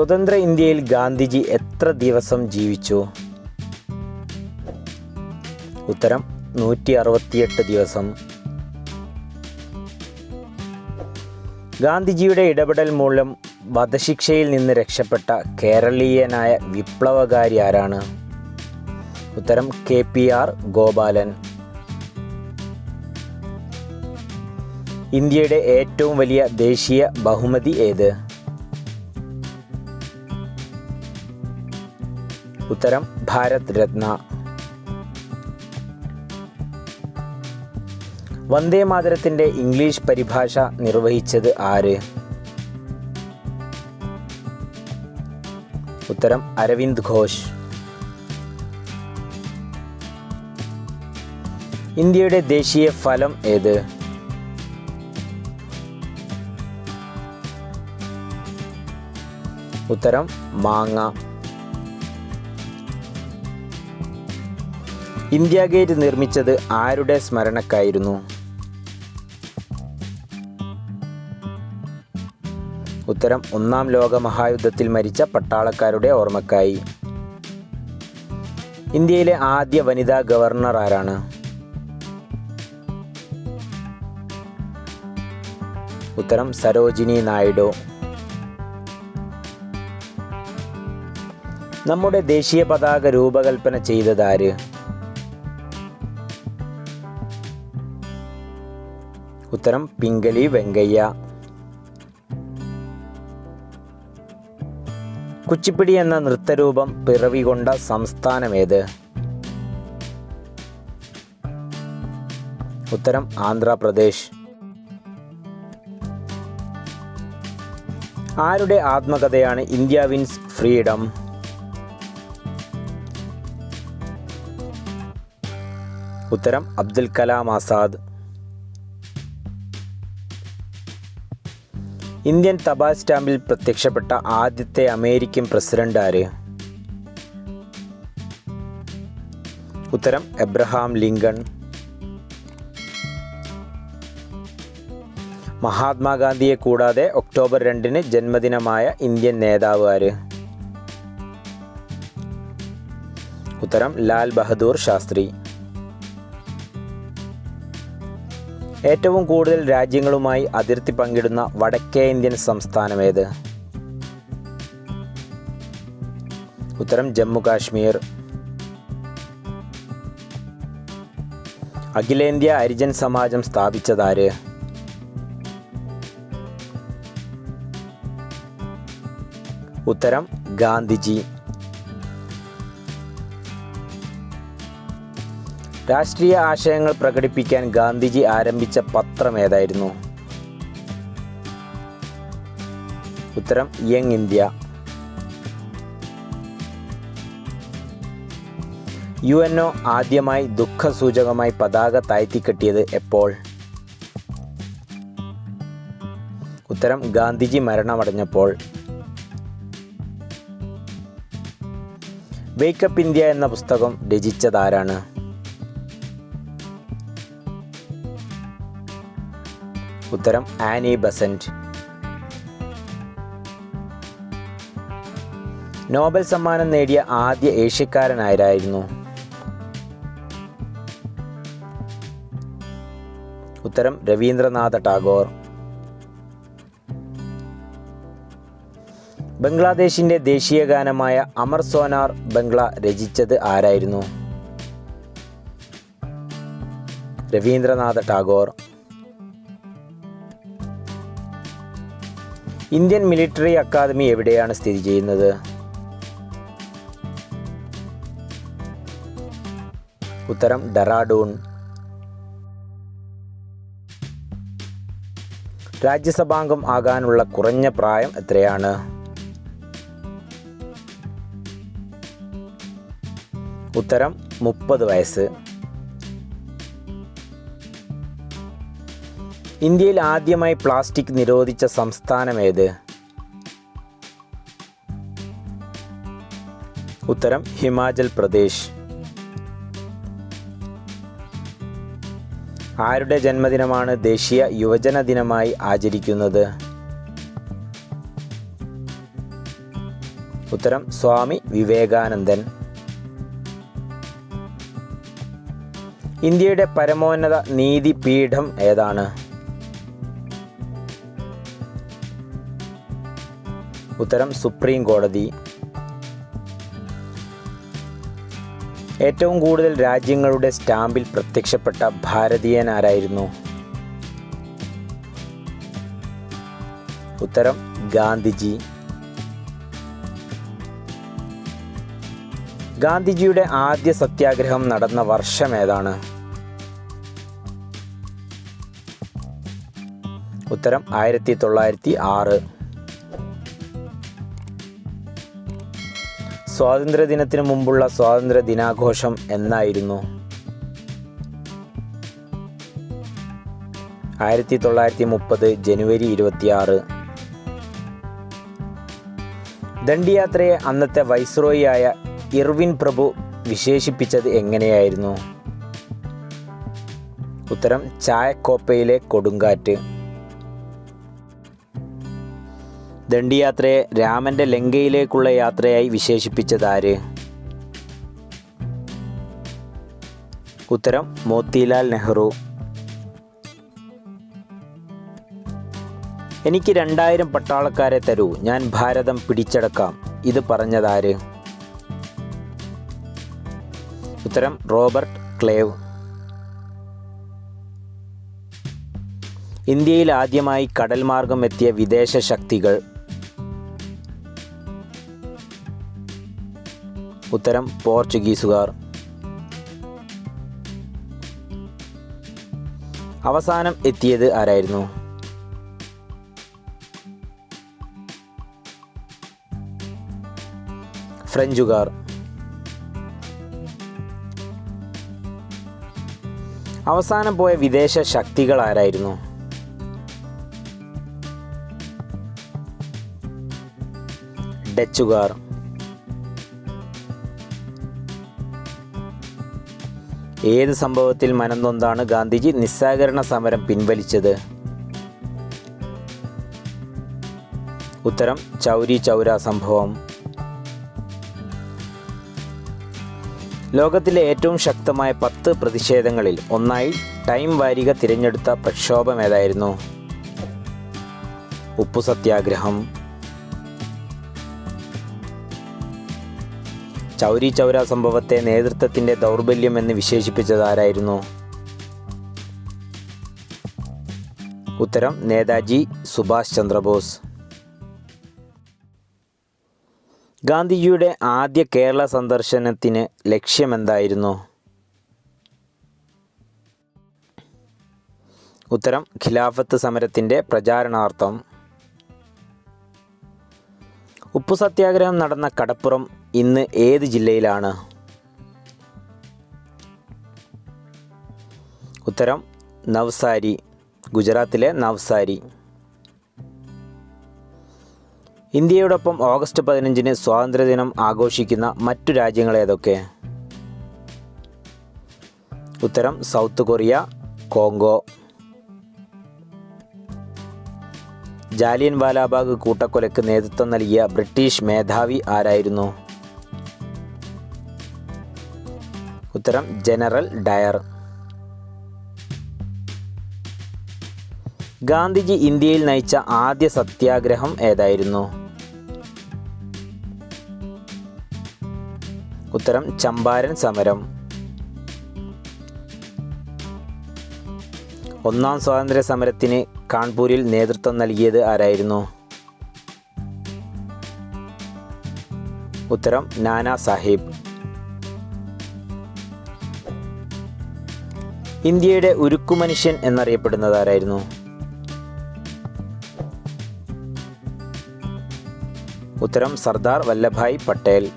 സ്വതന്ത്ര ഇന്ത്യയിൽ ഗാന്ധിജി എത്ര ദിവസം ജീവിച്ചു? ഉത്തരം നൂറ്റി അറുപത്തിയെട്ട് ദിവസം. ഗാന്ധിജിയുടെ ഇടപെടൽ മൂലം വധശിക്ഷയിൽ നിന്ന് രക്ഷപ്പെട്ട കേരളീയനായ വിപ്ലവകാരി ആരാണ്? ഉത്തരം കെ പി ആർ ഗോപാലൻ. ഇന്ത്യയുടെ ഏറ്റവും വലിയ ദേശീയ ബഹുമതി ഏത്? ഉത്തരം ഭാരത് രത്ന. വന്ദേ മാതരത്തിന്റെ ഇംഗ്ലീഷ് പരിഭാഷ നിർവഹിച്ചത് ആര്? ഉത്തരം അരവിന്ദ് ഘോഷ്. ഇന്ത്യയുടെ ദേശീയ ഫലം ഏത്? ഉത്തരം മാങ്ങ. ഇന്ത്യ ഗേറ്റ് നിർമ്മിച്ചത് ആരുടെ സ്മരണക്കായിരുന്നു? ഉത്തരം ഒന്നാം ലോക മഹായുദ്ധത്തിൽ മരിച്ച പട്ടാളക്കാരുടെ ഓർമ്മക്കായി. ഇന്ത്യയിലെ ആദ്യ വനിതാ ഗവർണർ ആരാണ്? ഉത്തരം സരോജിനി നായിഡു. നമ്മുടെ ദേശീയ പതാക രൂപകൽപ്പന ചെയ്തതാര് ഉത്തരം പിംഗലി വെങ്കയ്യ. കുച്ചിപ്പിടി എന്ന നൃത്തരൂപം പിറവികൊണ്ട സംസ്ഥാനമേത്? ഉത്തരം ആന്ധ്രാപ്രദേശ്. ആരുടെ ആത്മകഥയാണ് ഇന്ത്യ വിൻസ് ഫ്രീഡം? ഉത്തരം അബ്ദുൽ കലാം ആസാദ്. ഇന്ത്യൻ തപാൽ സ്റ്റാമ്പിൽ പ്രത്യക്ഷപ്പെട്ട ആദ്യത്തെ അമേരിക്കൻ പ്രസിഡന്റ് ആര്? ഉത്തരം എബ്രഹാം ലിങ്കൺ. മഹാത്മാഗാന്ധിയെ കൂടാതെ ഒക്ടോബർ രണ്ടിന് ജന്മദിനമായ ഇന്ത്യൻ നേതാവ് ആര്? ഉത്തരം ലാൽ ബഹദൂർ ശാസ്ത്രി. ഏറ്റവും കൂടുതൽ രാജ്യങ്ങളുമായി അതിർത്തി പങ്കിടുന്ന വടക്കേ ഇന്ത്യൻ സംസ്ഥാനം ഏത്? ഉത്തരം ജമ്മു കാശ്മീർ. അഖിലേന്ത്യാ ഹരിജൻ സമാജം സ്ഥാപിച്ചതാര്? ഉത്തരം ഗാന്ധിജി. രാഷ്ട്രീയ ആശയങ്ങൾ പ്രകടിപ്പിക്കാൻ ഗാന്ധിജി ആരംഭിച്ച പത്രം ഏതായിരുന്നു? ഉത്തരം Young India. U N O ആദ്യമായി ദുഃഖസൂചകമായി പതാക താഴ്ത്തിക്കെട്ടിയത് എപ്പോൾ? ഉത്തരം ഗാന്ധിജി മരണമടഞ്ഞപ്പോൾ. വേക്കപ്പ് ഇന്ത്യ എന്ന പുസ്തകം രചിച്ചതാരാണ്? ഉത്തരം ആനി ബസന്റ്. നോബൽ സമ്മാനം നേടിയ ആദ്യ ഏഷ്യക്കാരനായിരുന്നു ഉത്തരം രവീന്ദ്രനാഥ ടാഗോർ. ബംഗ്ലാദേശിന്റെ ദേശീയ ഗാനമായ അമർ സോനാർ ബംഗ്ല രചിച്ചത് ആരായിരുന്നു? Rabindranath Tagore. Indian military academy എവിടെയാണ് സ്ഥിതി ചെയ്യുന്നത്? ഉത്തരം ഡെറാഡൂൺ. രാജ്യസഭാംഗം ആകാനുള്ള കുറഞ്ഞ പ്രായം എത്രയാണ്? ഉത്തരം മുപ്പത് വയസ്സ്. ഇന്ത്യയിൽ ആദ്യമായി പ്ലാസ്റ്റിക് നിരോധിച്ച സംസ്ഥാനം ഏത്? ഉത്തരം ഹിമാചൽ പ്രദേശ്. ആരുടെ ജന്മദിനമാണ് ദേശീയ യുവജന ദിനമായി ആചരിക്കുന്നത്? ഉത്തരം സ്വാമി വിവേകാനന്ദൻ. ഇന്ത്യയുടെ പരമോന്നത നീതിപീഠം ഏതാണ്? ഉത്തരം സുപ്രീം കോടതി. ഏറ്റവും കൂടുതൽ രാജ്യങ്ങളുടെ സ്റ്റാമ്പിൽ പ്രത്യക്ഷപ്പെട്ട ഭാരതീയൻ ആരായിരുന്നു ഉത്തരം ഗാന്ധിജി. ഗാന്ധിജിയുടെ ആദ്യ സത്യാഗ്രഹം നടന്ന വർഷം ഏതാണ്? ഉത്തരം ആയിരത്തി തൊള്ളായിരത്തി ആറ്. സ്വാതന്ത്ര്യദിനത്തിന് മുമ്പുള്ള സ്വാതന്ത്ര്യ ദിനാഘോഷം എന്നായിരുന്നു. ആയിരത്തി തൊള്ളായിരത്തി മുപ്പത് ജനുവരി ഇരുപത്തിയാറ്. ദണ്ഡിയാത്രയെ അന്നത്തെ വൈസ്രോയിയായ ഇർവിൻ പ്രഭു വിശേഷിപ്പിച്ചത് എങ്ങനെയായിരുന്നു? ഉത്തരം ചായക്കോപ്പയിലെ കൊടുങ്കാറ്റ്. ദണ്ഡിയാത്രയെ രാമന്റെ ലങ്കയിലേക്കുള്ള യാത്രയായി വിശേഷിപ്പിച്ചത് ആര് ഉത്തരം മോത്തിലാൽ നെഹ്റു. എനിക്ക് രണ്ടായിരം പട്ടാളക്കാരെ തരൂ ഞാൻ ഭാരതം പിടിച്ചടക്കാം. ഇത് പറഞ്ഞതാര്? ഉത്തരം റോബർട്ട് ക്ലേവ്. ഇന്ത്യയിൽ ആദ്യമായി കടൽ മാർഗം എത്തിയ വിദേശ ശക്തികൾ ഉത്തരം പോർച്ചുഗീസുകാർ. അവസാനം എത്തിയത് ആരായിരുന്നു? ഫ്രഞ്ചുകാർ. അവസാനം പോയ വിദേശ ശക്തികൾ ആരായിരുന്നു? ഡച്ചുകാർ. ഏത് സംഭവത്തിൽ മനംനൊന്താണ് ഗാന്ധിജി? നിസ്സഹകരണ സമരം പിൻവലിച്ചത്. ഉത്തരം ചൗരി ചൗര സംഭവം. ലോകത്തിലെ ഏറ്റവും ശക്തമായ പത്ത് പ്രതിഷേധങ്ങളിൽ ഒന്നായി ടൈം വാരിക തിരഞ്ഞെടുത്ത പ്രക്ഷോഭം ഏതായിരുന്നു? ഉപ്പു സത്യാഗ്രഹം ചൗരി ചൗര സംഭവത്തെ നേതൃത്വത്തിന്റെ ദൗർബല്യം എന്ന് വിശേഷിപ്പിച്ചത് ആരായിരുന്നു ഉത്തരം നേതാജി സുഭാഷ് ചന്ദ്രബോസ്. ഗാന്ധിജിയുടെ ആദ്യ കേരള സന്ദർശനത്തിന് ലക്ഷ്യമെന്തായിരുന്നു? ഉത്തരം ഖിലാഫത്ത് സമരത്തിന്റെ പ്രചാരണാർത്ഥം. ഉപ്പു സത്യാഗ്രഹം നടന്ന കടപ്പുറം ഇന്ന് ഏത് ജില്ലയിലാണ്? ഉത്തരം നവ്സാരി ഗുജറാത്തിലെ നവ്സാരി. ഇന്ത്യയോടൊപ്പം ഓഗസ്റ്റ് പതിനഞ്ചിന് സ്വാതന്ത്ര്യദിനം ആഘോഷിക്കുന്ന മറ്റു രാജ്യങ്ങൾ ഏതൊക്കെ? ഉത്തരം South Korea Congo. Jallian Walabagh കൂട്ടക്കൊലയ്ക്ക് നേതൃത്വം നൽകിയ ബ്രിട്ടീഷ് മേധാവി ആരായിരുന്നു? ഉത്തരം ജനറൽ ഡയർ. ഗാന്ധിജി ഇന്ത്യയിൽ നയിച്ച ആദ്യ സത്യാഗ്രഹം ഏതായിരുന്നു? ഉത്തരം ചമ്പാരൻ സമരം. ഒന്നാം സ്വാതന്ത്ര്യ സമരത്തിന് കാൺപൂരിൽ നേതൃത്വം നൽകിയത് ആരായിരുന്നു? ഉത്തരം നാനാ സാഹിബ്. ഇന്ത്യയുടെ ഉരുക്കു മനുഷ്യൻ എന്നറിയപ്പെടുന്നത് ആരായിരുന്നു? ഉത്തരം സർദാർ വല്ലഭായ് പട്ടേൽ.